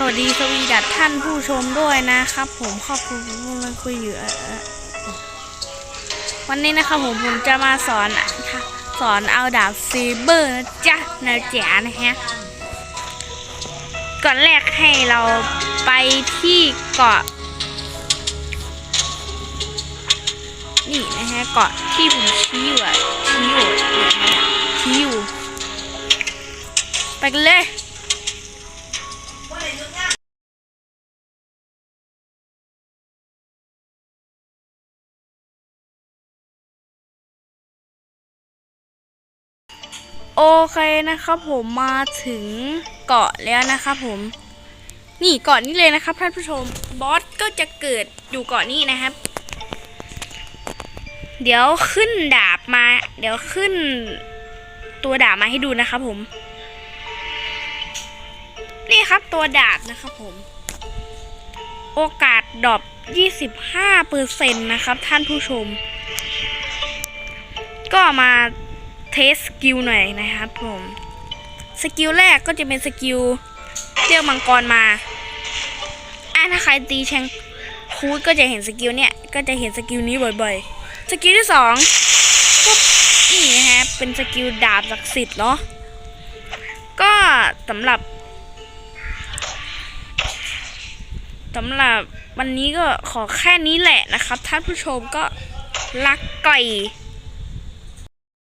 สวัสดีสวีดัตท่านผู้ชมด้วยนะครับ ผมครอบครัวผมกำลังคุยอยู่เอ่อเอ่อวันนี้นะครับผมผมจะมาสอนสอนเอาดาบซีเบอร์นะจ๊ะนะจ๋านะฮะก่อนแรกให้เราไปที่เกาะนี่นะฮะเกาะที่ผมชี้อยู่อะชี้อยู่ชี้อยู่ไปกันเลย โอเคนะครับผมมาถึงเกาะแล้วนะครับผม นี่เกาะนี้เลยนะครับท่านผู้ชมบอสก็จะเกิดอยู่เกาะนี้นะครับ เดี๋ยวขึ้นดาบมา เดี๋ยวขึ้นตัวดาบมาให้ดูนะครับผม นี่ครับตัวดาบนะครับผม โอกาสดรอป25เปอร์เซ็นต์นะครับท่านผู้ชม ก็มา ทสสกิลหน่อยนะครับผมสกิลแรกก็จะเป็นสกิลเรียกมังกรมาอะถ้าใครตีแชงคูดก็จะเห็นสกิลเนี่ย ก็จะเห็นสกิลนี้บ่อยๆ สกิลที่สองก็นี่นะฮะ เป็นสกิลดาบศักดิ์สิทธิ์เนาะ ก็สำหรับสำหรับวันนี้ก็ขอแค่นี้แหละนะครับ ท่านผู้ชมก็รักไก่